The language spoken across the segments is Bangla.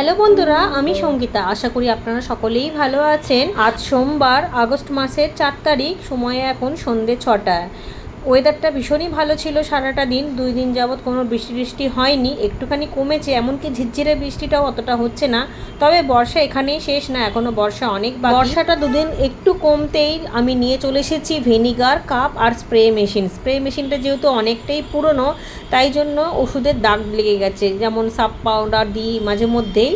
হ্যালো বন্ধুরা, আমি সঙ্গীতা। আশা করি আপনারা সকলেই ভালো আছেন। আজ সোমবার, আগস্ট মাসের চার তারিখ, সময় এখন সন্ধে ছটায়। ওয়েদারটা ভীষণই ভালো ছিল সারাটা দিন। দুই দিন যাবৎ কোনো বৃষ্টি বৃষ্টি হয়নি। একটুখানি কমেছে, এমনকি ঝিরঝিরে বৃষ্টিটাও অতটা হচ্ছে না। তবে বর্ষা এখানেই শেষ না এখনও বর্ষা অনেক। বর্ষাটা দুদিন একটু কমতেই আমি নিয়ে চলে এসেছি ভিনিগার, কাপ আর স্প্রে মেশিন। স্প্রে মেশিনটা যেহেতু অনেকটাই পুরনো, তাই জন্য ওষুধের দাগ লেগে গেছে, যেমন সাপ পাউডার দিই মাঝে মধ্যেই।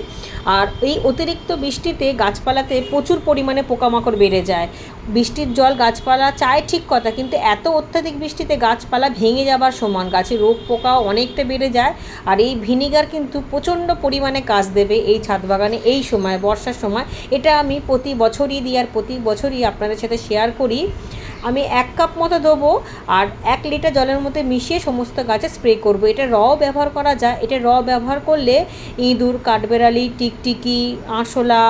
আর এই অতিরিক্ত বৃষ্টিতে গাছপালাতে প্রচুর পরিমাণে পোকামাকড় বেড়ে যায়। বৃষ্টির জল গাছপালা চায় ঠিক কথা, কিন্তু এত অত্যাধিক বৃষ্টিতে গাছপালা ভেঙে যাবার সমান, গাছে রোগ পোকাও অনেকটা বেড়ে যায় আর এই ভিনিগার কিন্তু প্রচণ্ড পরিমাণে কাজ দেবে এই ছাদ বাগানে এই সময়, বর্ষার সময়। এটা আমি প্রতি বছরই দিই আর প্রতি বছরই আপনাদের সাথে শেয়ার করি। আমি এক কাপ মতো দেবো আর এক লিটার জলের মধ্যে মিশিয়ে সমস্ত গাছে স্প্রে করব। এটা র ব্যবহার করা যায়। এটা র ব্যবহার করলে ইঁদুর, কাঠবেড়ালি, টিকটিকি, আঁশলা,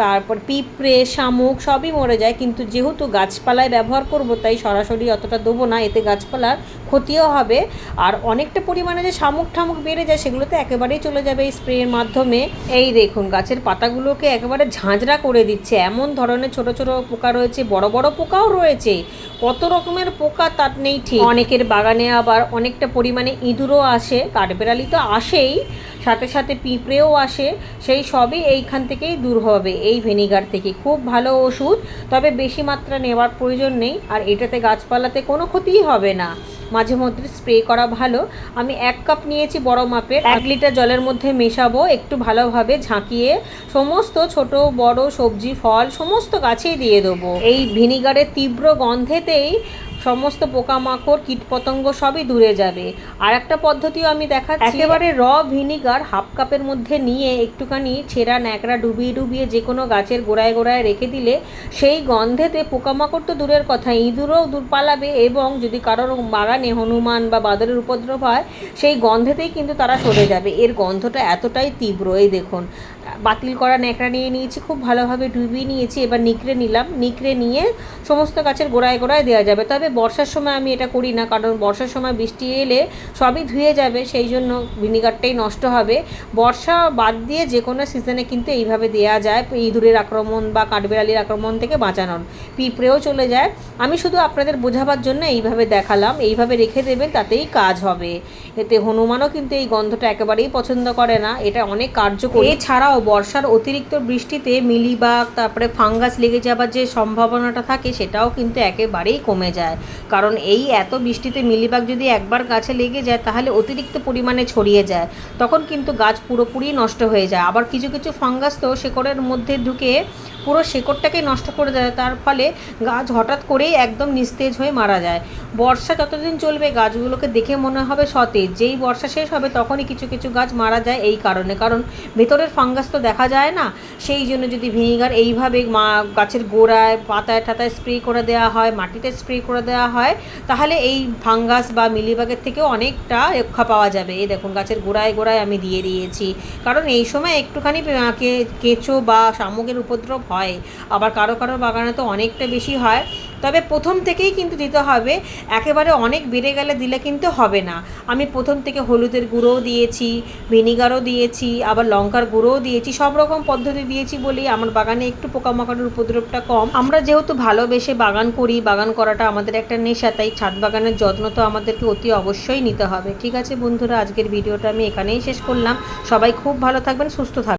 তারপর পিঁপড়ে, শামুক সবই মরে যায়। কিন্তু যেহেতু গাছপালায় ব্যবহার করব, তাই সরাসরি অতটা দেবো না। এতে গাছপালার ক্ষতিও হবে। আর অনেকটা পরিমাণে যে শামুক ঠামুক বেড়ে যায় সেগুলোতে একেবারেই চলে যাবে এই স্প্রের মাধ্যমে। এই দেখুন, গাছের পাতাগুলোকে একেবারে ঝাঁঝরা করে দিচ্ছে। এমন ধরনের ছোট ছোট পোকা রয়েছে, বড় বড় পোকাও রয়েছে। কত রকমের পোকা তার নেই ঠিক। অনেকের বাগানে আবার অনেকটা পরিমাণে ইঁদুরও আসে, কাঠবেড়ালি তো আসেই, সাথে সাথে পিঁপড়েও আসে। সেই সবই এইখান থেকেই দূর হবে এই ভিনিগার থেকে। খুব ভালো ওষুধ, তবে বেশি মাত্রা নেওয়ার প্রয়োজন নেই। আর এটাতে গাছপালাতে কোনো ক্ষতিই হবে না। মাঝে মধ্যে স্প্রে করা ভালো। আমি এক কাপ নিয়েছি বড় মাপের। এক লিটার জলের মধ্যে মেশাবো একটু ভালোভাবে ঝাঁকিয়ে। সমস্ত ছোট বড় সবজি ফল সমস্ত গাছেই দিয়ে দেবো। এই ভিনিগারের তীব্র গন্ধেতেই সমস্ত পোকামাকড়, কীটপতঙ্গ সবই দূরে যাবে। আর একটা পদ্ধতিও আমি দেখাচ্ছি। একেবারে র ভিনিগার হাফ কাপের মধ্যে নিয়ে একটুখানি ছেঁড়া ন্যাকড়া ডুবিয়ে ডুবিয়ে যে কোনো গাছের গোড়ায় গোড়ায় রেখে দিলে সেই গন্ধেতে পোকামাকড় তো দূরের কথা, ইঁদুরও দূর পালাবে এবং যদি কারোর বাগানে হনুমান বা বাদরের উপদ্রব হয়, সেই গন্ধেতেই কিন্তু তারা সরে যাবে। এর গন্ধটা এতটাই তীব্র, এই দেখুন। বাতিল করা ন্যাকড়া নিয়ে নিয়েছি, খুব ভালোভাবে ডুবিয়ে নিয়েছি, এবার নিকড়ে নিলাম। নিকড়ে নিয়ে সমস্ত গাছের গোড়ায় গোড়ায় দেওয়া যাবে। তবে বর্ষার সময় আমি এটা করি না, কারণ বর্ষার সময় বৃষ্টি এলে সবই ধুয়ে যাবে, সেই জন্য ভিনিগারটাই নষ্ট হবে। বর্ষা বাদ দিয়ে যে কোনো সিজনে কিন্তু এইভাবে দেওয়া যায়, ইঁদুরের আক্রমণ বা কাঠবেড়ালির আক্রমণ থেকে বাঁচানোর। পিঁপড়েও চলে যায় আমি শুধু আপনাদের বোঝাবার জন্য এইভাবে দেখালাম, এইভাবে রেখে দেবেন, তাতেই কাজ হবে। এতে হনুমানও কিন্তু এই গন্ধটা একেবারেই পছন্দ করে না, এটা অনেক কার্যকরী। এছাড়াও বর্ষার অতিরিক্ত বৃষ্টিতে মিলিবাগ, তারপরে ফাঙ্গাস লেগে যাবার যে সম্ভাবনাটা থাকে, সেটাও কিন্তু একেবারেই কমে যায়। কারণ এই এত বৃষ্টিতে মিলিবাগ যদি একবার গাছে লেগে যায়, তাহলে অতিরিক্ত পরিমাণে ছড়িয়ে যায়। তখন কিন্তু গাছ পুরোপুরি নষ্ট হয়ে যায়। আবার কিছু কিছু ফাঙ্গাস তো শেকড়ের মধ্যে ঢুকে পুরো শেকড়টাকে নষ্ট করে দেয়। তার ফলে গাছ হঠাৎ করেই একদম নিস্তেজ হয়ে মারা যায়। বর্ষা যতদিন চলবে, গাছগুলোকে দেখে মনে হবে সতেজ। যেই বর্ষা শেষ হবে, তখনই কিছু কিছু গাছ মারা যায় এই কারণে। কারণ ভেতরের ফাঙ্গাস তো দেখা যায় না। সেই জন্য যদি ভিনিগার এইভাবে মা গাছের গোড়ায় পাতায় টাতায় স্প্রে করে দেওয়া হয়, মাটিতে স্প্রে করে দেওয়া হয়, তাহলে এই ফাঙ্গাস বা মিলিবাগের থেকেও অনেকটা রক্ষা পাওয়া যাবে। এই দেখুন, গাছের গোড়ায় গোড়ায় আমি দিয়ে দিয়েছি। কারণ এই সময় একটুখানি কেঁচো বা শামুকের উপদ্রব হয়। আবার কারও কারও বাগানে তো অনেকটা বেশি হয়। তবে প্রথম থেকেই কিন্তু দিতে হবে। একেবারে অনেক বেড়ে গেলে দিলে কিন্তু হবে না। আমি প্রথম থেকে হলুদের গুঁড়োও দিয়েছি, ভিনিগারও দিয়েছি, আবার লঙ্কার গুঁড়োও দিয়েছি, সব রকম পদ্ধতি দিয়েছি বলেই আমার বাগানে একটু পোকামাকড়ের উপদ্রবটা কম। আমরা যেহেতু ভালোবেসে বাগান করি, বাগান করাটা আমাদের একটা নেশা, তাই ছাদ বাগানের যত্ন তো আমাদেরকে অতি অবশ্যই নিতে হবে। ঠিক আছে বন্ধুরা, আজকের ভিডিওটা আমি এখানেই শেষ করলাম। সবাই খুব ভালো থাকবেন, সুস্থ থাকবেন।